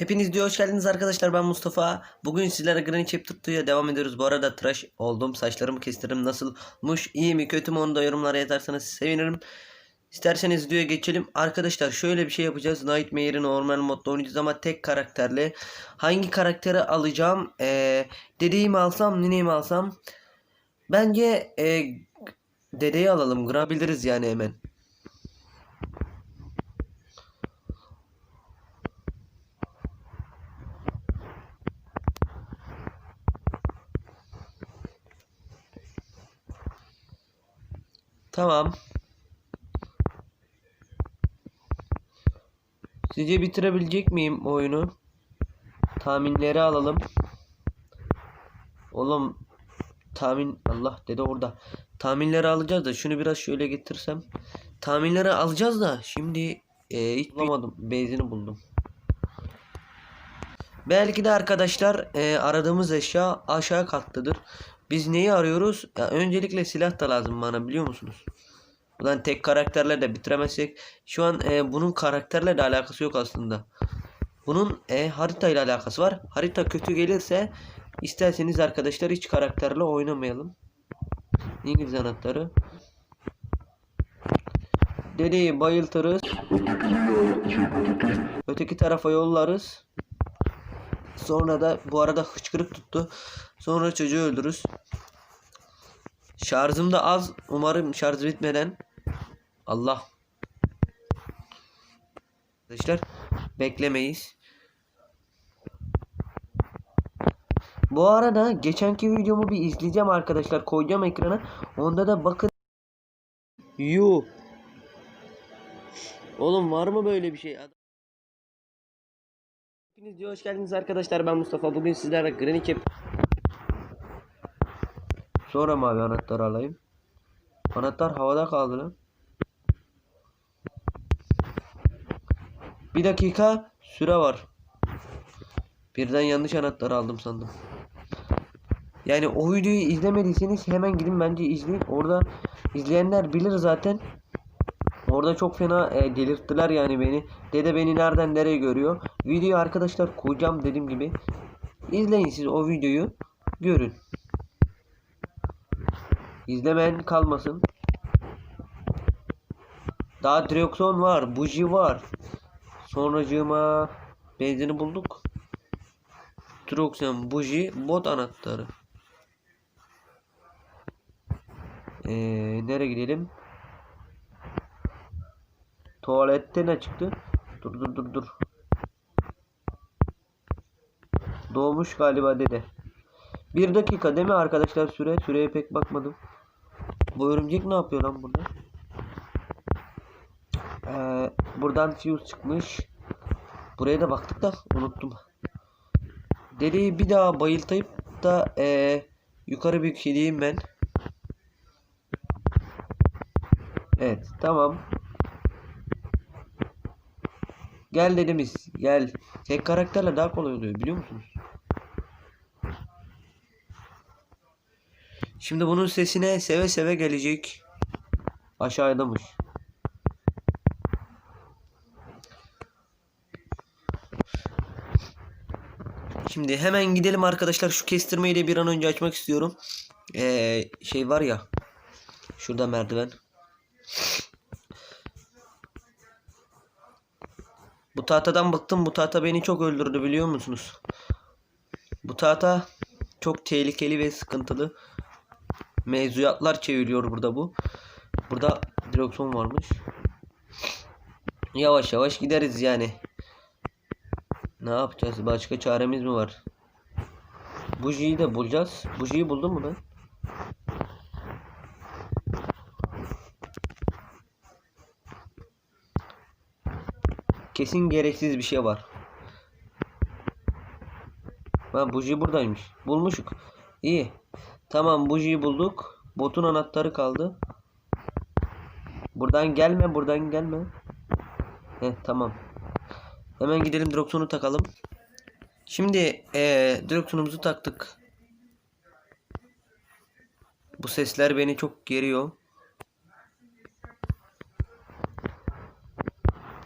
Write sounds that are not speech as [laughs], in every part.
Hepiniz diyor hoş geldiniz arkadaşlar ben Mustafa. Bugün sizlere Granny Chapter 2'ya devam ediyoruz. Bu arada tıraş oldum. Saçlarımı kestirdim. Nasılmış? iyi mi kötü mü onu da yorumlara yazarsanız sevinirim. İsterseniz videoya geçelim. Arkadaşlar şöyle bir şey yapacağız. Nightmare'in normal modda oynayacağız ama tek karakterle. Hangi karakteri alacağım? Ee, dedeyi mi alsam, nineyi mi alsam? Bence e, dedeyi alalım. Grabiliriz yani hemen. Tamam. Sizce bitirebilecek miyim oyunu? Tahminleri alalım. Oğlum tahmin Allah dedi orada. Tahminleri alacağız da şunu biraz şöyle getirsem. Tahminleri alacağız da şimdi e, hiç bulamadım. Benzini buldum. Belki de arkadaşlar e, aradığımız eşya aşağı katlıdır. Biz neyi arıyoruz? Ya öncelikle silah da lazım bana biliyor musunuz? Ulan tek karakterle de bitiremezsek şu an e, bunun karakterle de alakası yok aslında. Bunun e, harita ile alakası var. Harita kötü gelirse isterseniz arkadaşlar hiç karakterle oynamayalım. İngiliz anahtarı. Dedeyi bayıltırız. Öteki tarafa yollarız. Sonra da bu arada hıçkırık tuttu. Sonra çocuğu öldürürüz. Şarjım da az. Umarım şarj bitmeden Allah. Arkadaşlar beklemeyiz. Bu arada geçenki videomu bir izleyeceğim arkadaşlar. Koyacağım ekrana. Onda da bakın. Yu. Oğlum var mı böyle bir şey? Hepiniz hoş geldiniz arkadaşlar. Ben Mustafa. Bugün sizlerle Granny Cap Sonra mavi anahtarı alayım. Anahtar havada kaldı lan. Bir dakika süre var. Birden yanlış anahtarı aldım sandım. Yani o videoyu izlemediyseniz hemen gidin bence izleyin. Orada izleyenler bilir zaten. Orada çok fena e, delirttiler yani beni. Dede beni nereden nereye görüyor. Videoyu arkadaşlar koyacağım dediğim gibi. İzleyin siz o videoyu. Görün. İzlemeyen kalmasın. Daha direksiyon var. Buji var. Sonracığıma benzini bulduk. Direksiyon, buji, bot anahtarı. Ee, nereye gidelim? Tuvalette ne çıktı? Dur dur dur dur. Doğmuş galiba dede. Bir dakika değil mi arkadaşlar süre? Süreye pek bakmadım. Bu örümcek ne yapıyor lan burada? Ee, buradan fuse çıkmış. Buraya da baktık da unuttum. Dedeyi bir daha bayıltayıp da ee, yukarı gideyim ben. Evet tamam. Gel dedemiz gel. Tek karakterle daha kolay oluyor biliyor musunuz? Şimdi bunun sesine seve seve gelecek. Aşağıdamış. Şimdi hemen gidelim arkadaşlar. Şu kestirmeyi de bir an önce açmak istiyorum. Ee, şey var ya. Şurada merdiven. Bu tahtadan bıktım. Bu tahta beni çok öldürdü biliyor musunuz? Bu tahta çok tehlikeli ve sıkıntılı. Mevzuatlar çeviriyor burada bu. Burada direksiyon varmış. Yavaş yavaş gideriz yani. Ne yapacağız? Başka çaremiz mi var? Bujiyi de bulacağız. Bujiyi buldun mu lan? Kesin gereksiz bir şey var. Ha buji buradaymış. Bulmuşuk. İyi. Tamam bujiyi bulduk. Botun anahtarı kaldı. Buradan gelme buradan gelme. Heh tamam. Hemen gidelim direksiyonu takalım. Şimdi ee, direksiyonumuzu taktık. Bu sesler beni çok geriyor.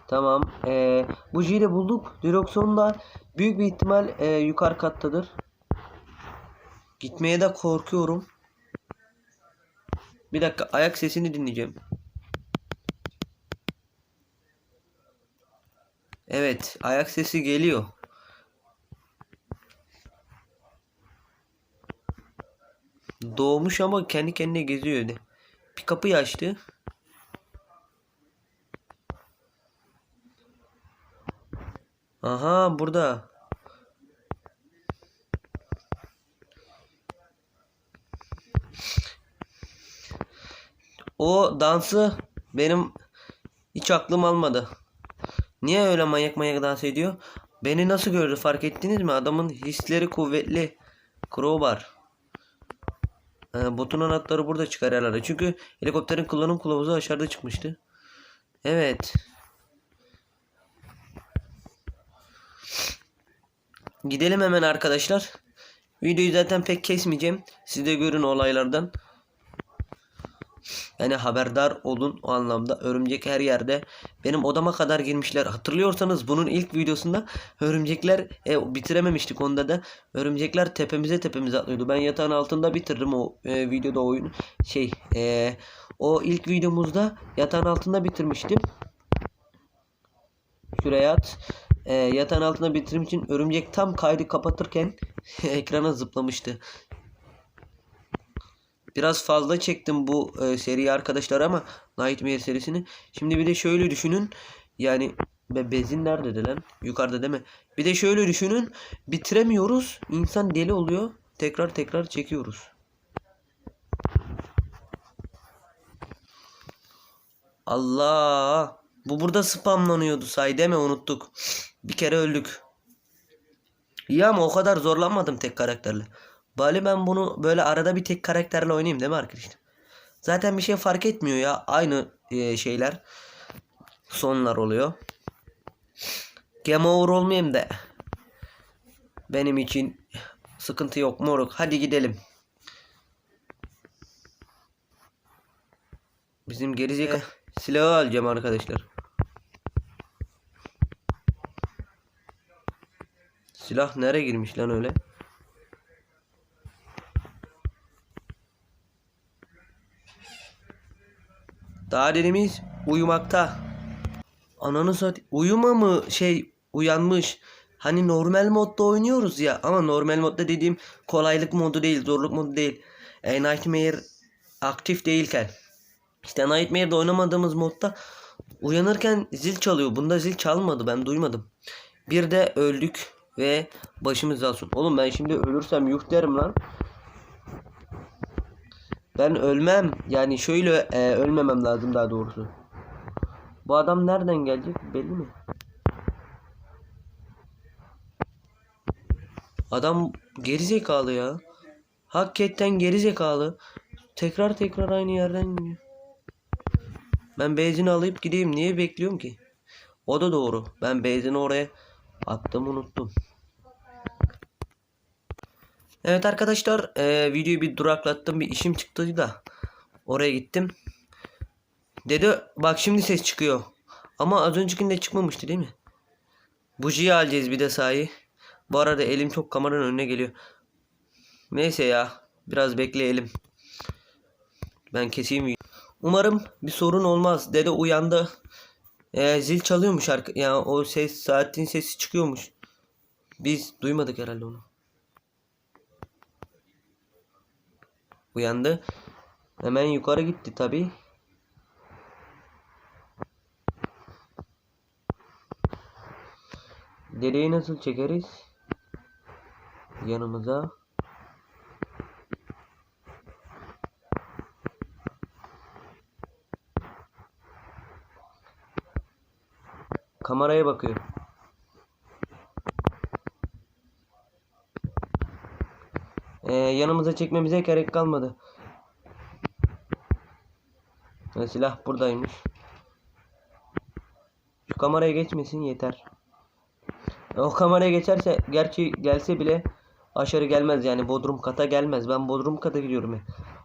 Tamam. Ee, bujiyi de bulduk. Direksiyon da büyük bir ihtimal e, yukarı kattadır. Gitmeye de korkuyorum. Bir dakika ayak sesini dinleyeceğim. Evet ayak sesi geliyor. Doğmuş ama kendi kendine geziyor öyle. Bir kapıyı açtı. Aha burada. O dansı benim hiç aklım almadı. Niye öyle manyak manyak dans ediyor? Beni nasıl gördü fark ettiniz mi? Adamın hisleri kuvvetli. Crowbar. Ee, botun anahtarı burada çıkar herhalde. Çünkü helikopterin kullanım kılavuzu aşağıda çıkmıştı. Evet. Gidelim hemen arkadaşlar. Videoyu zaten pek kesmeyeceğim. Siz de görün olaylardan. Yani haberdar olun o anlamda. Örümcek her yerde. Benim odama kadar girmişler. Hatırlıyorsanız bunun ilk videosunda örümcekler e, bitirememiştik onda da. Örümcekler tepemize tepemize atlıyordu. Ben yatağın altında bitirdim o e, videoda oyun. Şey e, o ilk videomuzda yatağın altında bitirmiştim. Şuraya at. E, yatağın altında bitirdim için örümcek tam kaydı kapatırken [laughs] ekrana zıplamıştı. Biraz fazla çektim bu e, seriyi arkadaşlar ama Nightmare serisini. Şimdi bir de şöyle düşünün. Yani be bezin nerede lan? Yukarıda değil mi? Bir de şöyle düşünün. Bitiremiyoruz. İnsan deli oluyor. Tekrar tekrar çekiyoruz. Allah! Bu burada spamlanıyordu say deme unuttuk. Bir kere öldük. İyi ama o kadar zorlanmadım tek karakterle. Bari ben bunu böyle arada bir tek karakterle oynayayım değil mi arkadaşlar? Zaten bir şey fark etmiyor ya. Aynı e, şeyler. Sonlar oluyor. Game over olmayayım da. Benim için sıkıntı yok moruk. Hadi gidelim. Bizim gerizekalı silahı alacağım arkadaşlar. Silah nereye girmiş lan öyle? Daha dedemiz uyumakta. Ananı sat uyuma mı şey uyanmış. Hani normal modda oynuyoruz ya ama normal modda dediğim kolaylık modu değil zorluk modu değil. E, Nightmare aktif değilken. İşte Nightmare'de oynamadığımız modda uyanırken zil çalıyor. Bunda zil çalmadı ben duymadım. Bir de öldük ve başımız olsun. Oğlum ben şimdi ölürsem yuh derim lan. Ben ölmem. Yani şöyle e, ölmemem lazım daha doğrusu. Bu adam nereden gelecek belli mi? Adam gerizekalı ya. Hakikaten gerizekalı. Tekrar tekrar aynı yerden gidiyor. Ben benzini alıp gideyim. Niye bekliyorum ki? O da doğru. Ben benzini oraya attım unuttum. Evet arkadaşlar e, videoyu bir duraklattım bir işim çıktı da oraya gittim. Dedi bak şimdi ses çıkıyor. Ama az öncekinde çıkmamıştı değil mi? Bujiyi alacağız bir de sahi. Bu arada elim çok kameranın önüne geliyor. Neyse ya biraz bekleyelim. Ben keseyim. Umarım bir sorun olmaz. Dede uyandı. E, zil çalıyormuş arka yani o ses saatin sesi çıkıyormuş. Biz duymadık herhalde onu. Uyandı. Hemen yukarı gitti tabi. Dedeyi nasıl çekeriz? Yanımıza. Kameraya bakıyor. Ee, yanımıza çekmemize gerek kalmadı. Silah buradaymış. Şu kameraya geçmesin yeter. O kameraya geçerse gerçi gelse bile aşağı gelmez yani bodrum kata gelmez. Ben bodrum kata gidiyorum.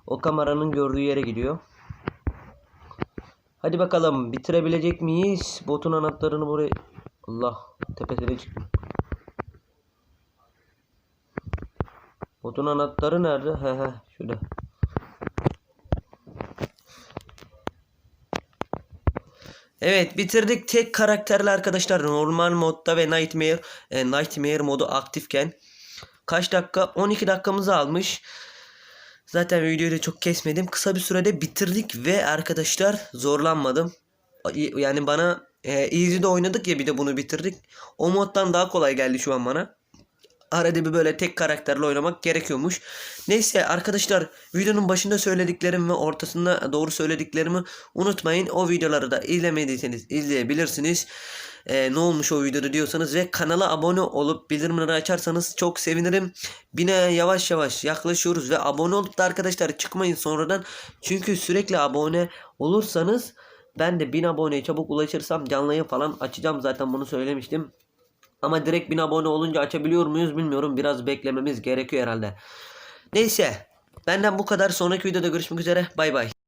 O kameranın gördüğü yere gidiyor. Hadi bakalım bitirebilecek miyiz? Botun anahtarını buraya... Allah tepesine çıktım. Botun anahtarı nerede? He he şurada. Evet bitirdik tek karakterli arkadaşlar normal modda ve Nightmare e, Nightmare modu aktifken kaç dakika 12 dakikamızı almış. Zaten videoyu da çok kesmedim. Kısa bir sürede bitirdik ve arkadaşlar zorlanmadım. Yani bana e, Easy'de oynadık ya bir de bunu bitirdik. O moddan daha kolay geldi şu an bana. Arada bir böyle tek karakterle oynamak gerekiyormuş. Neyse arkadaşlar videonun başında söylediklerim ve ortasında doğru söylediklerimi unutmayın. O videoları da izlemediyseniz izleyebilirsiniz. Ee, ne olmuş o videoda diyorsanız ve kanala abone olup bildirimleri açarsanız çok sevinirim. Bine yavaş yavaş yaklaşıyoruz ve abone olup da arkadaşlar çıkmayın sonradan. Çünkü sürekli abone olursanız ben de 1000 aboneye çabuk ulaşırsam canlı yayın falan açacağım zaten bunu söylemiştim. Ama direkt 1000 abone olunca açabiliyor muyuz bilmiyorum. Biraz beklememiz gerekiyor herhalde. Neyse. Benden bu kadar. Sonraki videoda görüşmek üzere. Bay bay.